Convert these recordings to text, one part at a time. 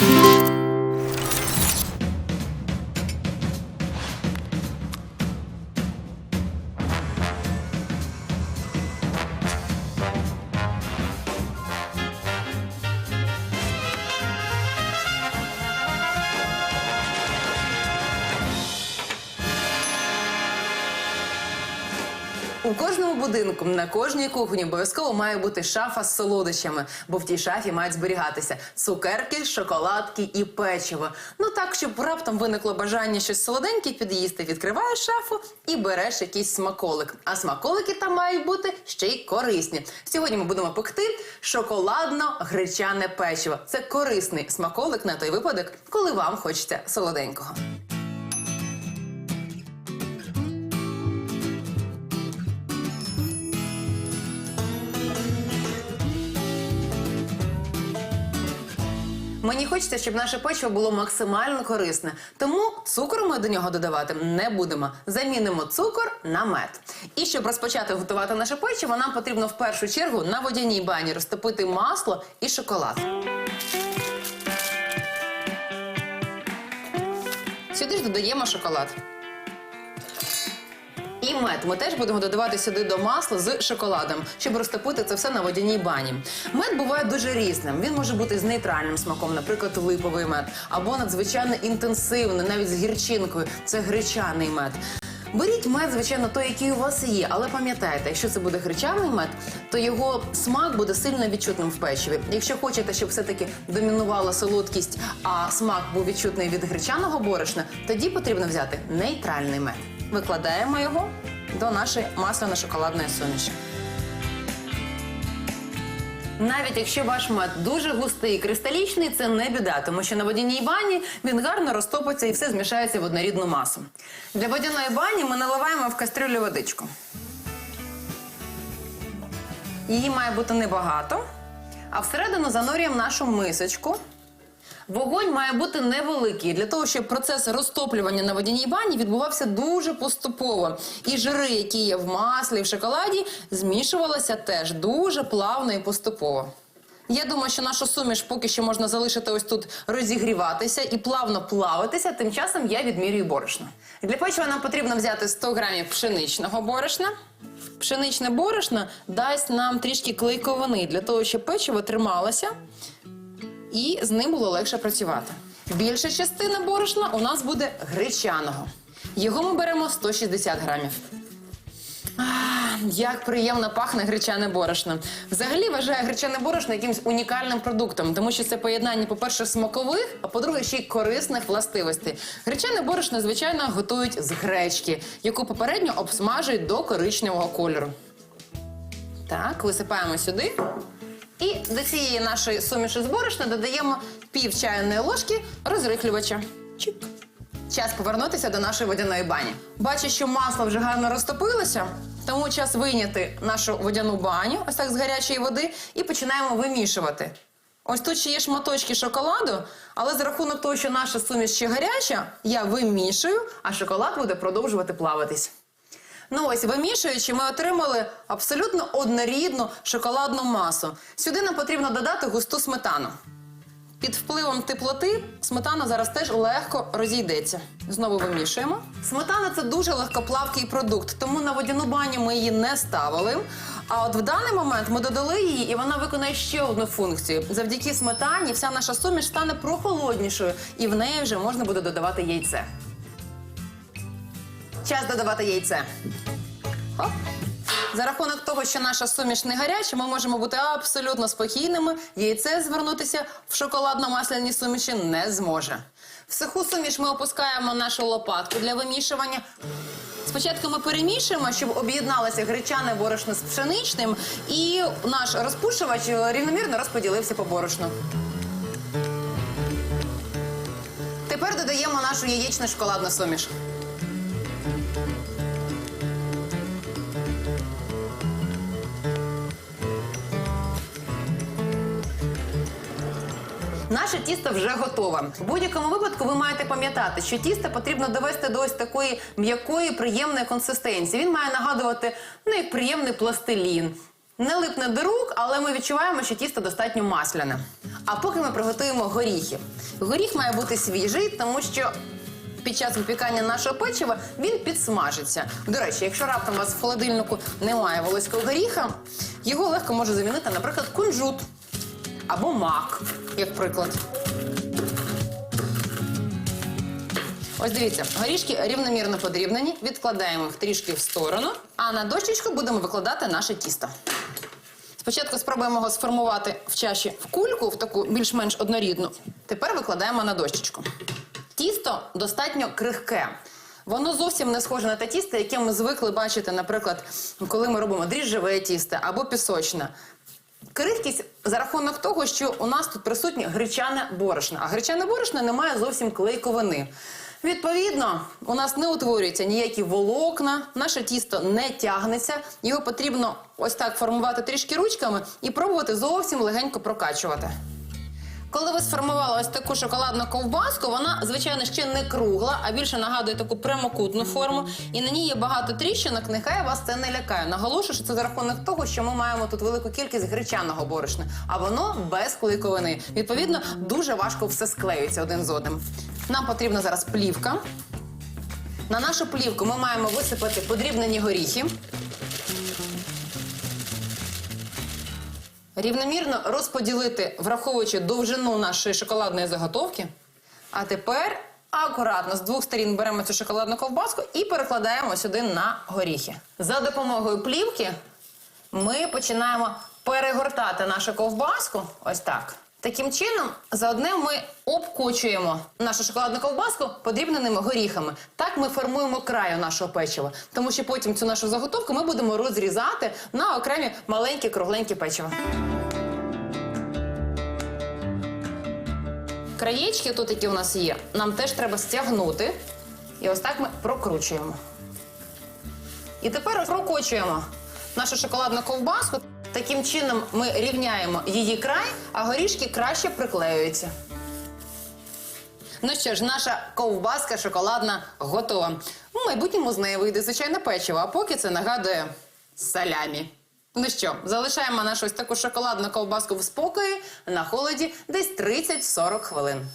Thank you. У кожному будинку на кожній кухні обов'язково має бути шафа з солодощами, бо в тій шафі мають зберігатися цукерки, шоколадки і печиво. Ну так, щоб раптом виникло бажання щось солоденьке під'їсти, відкриваєш шафу і береш якийсь смаколик. А смаколики там мають бути ще й корисні. Сьогодні ми будемо пекти шоколадно-гречане печиво. Це корисний смаколик на той випадок, коли вам хочеться солоденького. Мені хочеться, щоб наше печиво було максимально корисне. Тому цукру ми до нього додавати не будемо. Замінимо цукор на мед. І щоб розпочати готувати наше печиво, нам потрібно в першу чергу на водяній бані розтопити масло і шоколад. Сюди ж додаємо шоколад. Мед ми теж будемо додавати сюди до масла з шоколадом, щоб розтопити це все на водяній бані. Мед буває дуже різним. Він може бути з нейтральним смаком, наприклад, липовий мед, або надзвичайно інтенсивний, навіть з гірчинкою. Це гречаний мед. Беріть мед, звичайно, той, який у вас є, але пам'ятайте, якщо це буде гречаний мед, то його смак буде сильно відчутним в печиві. Якщо хочете, щоб все-таки домінувала солодкість, а смак був відчутний від гречаного борошна, тоді потрібно взяти нейтральний мед. Викладаємо його до нашої масляно-шоколадної суміші. Навіть якщо ваш мед дуже густий і кристалічний, це не біда, тому що на водяній бані він гарно розтопиться і все змішається в однорідну масу. Для водяної бані ми наливаємо в кастрюлю водичку. Її має бути небагато, а всередину занурюємо нашу мисочку. Вогонь має бути невеликий для того, щоб процес розтоплювання на водяній бані відбувався дуже поступово. І жири, які є в маслі, в шоколаді, змішувалися теж дуже плавно і поступово. Я думаю, що нашу суміш поки що можна залишити ось тут розігріватися і плавно плавитися. Тим часом я відмірюю борошно. Для печива нам потрібно взяти 100 грамів пшеничного борошна. Пшеничне борошно дасть нам трішки клейковини для того, щоб печиво трималося і з ним було легше працювати. Більша частина борошна у нас буде гречаного. Його ми беремо 160 грамів. Як приємно пахне гречане борошно. Взагалі вважаю гречане борошно якимось унікальним продуктом, тому що це поєднання, по-перше, смакових, а по-друге, ще й корисних властивостей. Гречане борошно, звичайно, готують з гречки, яку попередньо обсмажують до коричневого кольору. Так, висипаємо сюди. І до цієї нашої суміші з борошна додаємо пів чайної ложки розрихлювача. Чик. Час повернутися до нашої водяної бані. Бачу, що масло вже гарно розтопилося, тому час вийняти нашу водяну баню, ось так з гарячої води, і починаємо вимішувати. Ось тут ще є шматочки шоколаду, але за рахунок того, що наша суміш ще гаряча, я вимішую, а шоколад буде продовжувати плаватись. Ну ось, вимішуючи, ми отримали абсолютно однорідну шоколадну масу. Сюди нам потрібно додати густу сметану. Під впливом теплоти сметана зараз теж легко розійдеться. Знову вимішуємо. Сметана це дуже легкоплавкий продукт, тому на водяну баню ми її не ставили. А от в даний момент ми додали її, і вона виконає ще одну функцію. Завдяки сметані вся наша суміш стане прохолоднішою, і в неї вже можна буде додавати яйце. Час додавати яйце. Хоп. За рахунок того, що наша суміш не гаряча, ми можемо бути абсолютно спокійними. Яйце звернутися в шоколадно-масляній суміші не зможе. В суху суміш ми опускаємо нашу лопатку для вимішування. Спочатку ми перемішуємо, щоб об'єдналося гречане борошно з пшеничним, і наш розпушувач рівномірно розподілився по борошну. Тепер додаємо нашу яєчну шоколадну суміш. Наше тісто вже готове. В будь-якому випадку ви маєте пам'ятати, що тісто потрібно довести до ось такої м'якої, приємної консистенції. Він має нагадувати ну, як приємний пластилін. Не липне до рук, але ми відчуваємо, що тісто достатньо масляне. А поки ми приготуємо горіхи. Горіх має бути свіжий, тому що під час випікання нашого печива він підсмажиться. До речі, якщо раптом у вас в холодильнику немає волоського горіха, його легко може замінити, наприклад, кунжут або мак, як приклад. Ось дивіться, горішки рівномірно подрібнені, відкладаємо їх трішки в сторону, а на дощечку будемо викладати наше тісто. Спочатку спробуємо його сформувати в чаші в кульку, в таку більш-менш однорідну. Тепер викладаємо на дощечку. Тісто достатньо крихке. Воно зовсім не схоже на те тісто, яке ми звикли бачити, наприклад, коли ми робимо дріжджеве тісто або пісочне. Крихкість за рахунок того, що у нас тут присутні гречане борошно, а гречане борошно не має зовсім клейковини. Відповідно, у нас не утворюються ніякі волокна, наше тісто не тягнеться. Його потрібно ось так формувати трішки ручками і пробувати зовсім легенько прокачувати. Коли ви сформували ось таку шоколадну ковбаску, вона, звичайно, ще не кругла, а більше нагадує таку прямокутну форму. І на ній є багато тріщинок, нехай вас це не лякає. Наголошую, що це за рахунок того, що ми маємо тут велику кількість гречаного борошна, а воно без клейковини. Відповідно, дуже важко все склеюється один з одним. Нам потрібна зараз плівка. На нашу плівку ми маємо висипати подрібнені горіхи. Рівномірно розподілити, враховуючи довжину нашої шоколадної заготовки. А тепер акуратно з двох сторін беремо цю шоколадну ковбаску і перекладаємо сюди на горіхи. За допомогою плівки ми починаємо перегортати нашу ковбаску. Ось так. Таким чином, заодне ми обкочуємо нашу шоколадну ковбаску подрібненими горіхами. Так ми формуємо краю нашого печива, тому що потім цю нашу заготовку ми будемо розрізати на окремі маленькі кругленькі печива. Краєчки, тут які у нас є, нам теж треба стягнути. І ось так ми прокручуємо. І тепер прокочуємо нашу шоколадну ковбаску. Таким чином ми рівняємо її край, а горішки краще приклеюються. Ну що ж, наша ковбаска шоколадна готова. У майбутньому з неї вийде звичайне печиво, а поки це нагадує салямі. Ну що, залишаємо нашу ось таку шоколадну ковбаску в спокої на холоді десь 30-40 хвилин.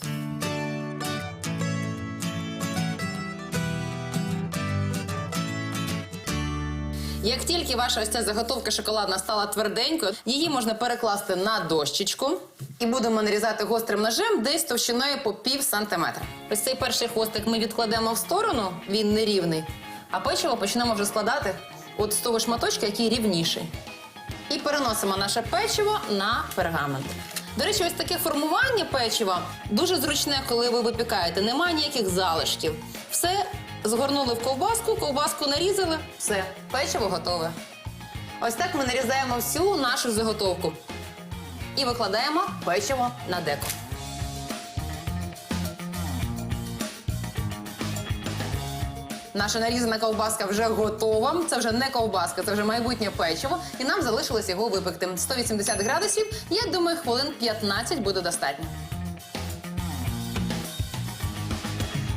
Як тільки ваша ось ця заготовка шоколадна стала тверденькою, її можна перекласти на дощечку і будемо нарізати гострим ножем десь товщиною по пів сантиметра. Ось цей перший хвостик ми відкладемо в сторону, він нерівний, а печиво почнемо вже складати от з того шматочка, який рівніший. І переносимо наше печиво на пергамент. До речі, ось таке формування печива дуже зручне, коли ви випікаєте. Немає ніяких залишків. Все згорнули в ковбаску, ковбаску нарізали, все, печиво готове. Ось так ми нарізаємо всю нашу заготовку і викладаємо печиво на деко. Наша нарізана ковбаска вже готова. Це вже не ковбаска, це вже майбутнє печиво. І нам залишилось його випекти. 180 градусів. Я думаю, хвилин 15 буде достатньо.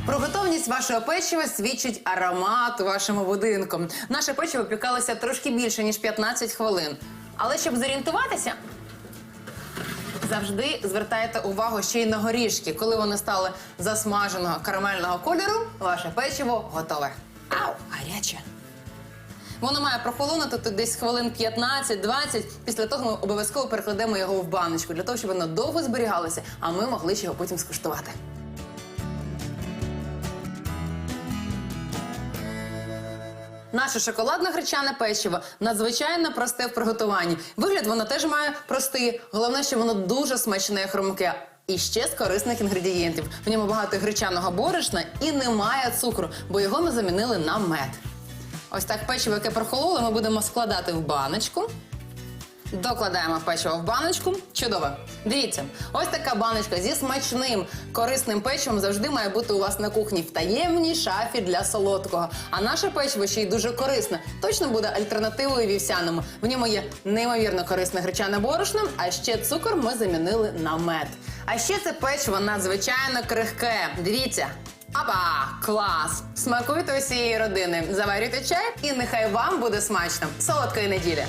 Про готовність вашого печива свідчить аромат вашому будинку. Наше печиво пікалося трошки більше ніж 15 хвилин. Але щоб зорієнтуватися, завжди звертайте увагу ще й на горішки. Коли вони стали засмаженого карамельного кольору, ваше печиво готове. Ау, гаряче. Воно має прохолонути тут десь хвилин 15-20. Після того ми обов'язково перекладемо його в баночку для того, щоб воно довго зберігалося, а ми могли ще його потім скуштувати. Наше шоколадне гречане печиво надзвичайно просте в приготуванні. Вигляд воно теж має простий. Головне, що воно дуже смачне, хрумке. І ще з корисних інгредієнтів. В ньому багато гречаного борошна і немає цукру, бо його ми замінили на мед. Ось так печиво, яке прохололо, ми будемо складати в баночку. Докладаємо печиво в баночку. Чудово. Дивіться, ось така баночка зі смачним корисним печивом завжди має бути у вас на кухні в таємній шафі для солодкого. А наше печиво ще й дуже корисне. Точно буде альтернативою вівсяному. В ньому є неймовірно корисне гречане борошно, а ще цукор ми замінили на мед. А ще це печиво надзвичайно крихке. Дивіться. Апа! Клас! Смакуйте усієї родини, заварюйте чай, і нехай вам буде смачно. Солодкої неділі!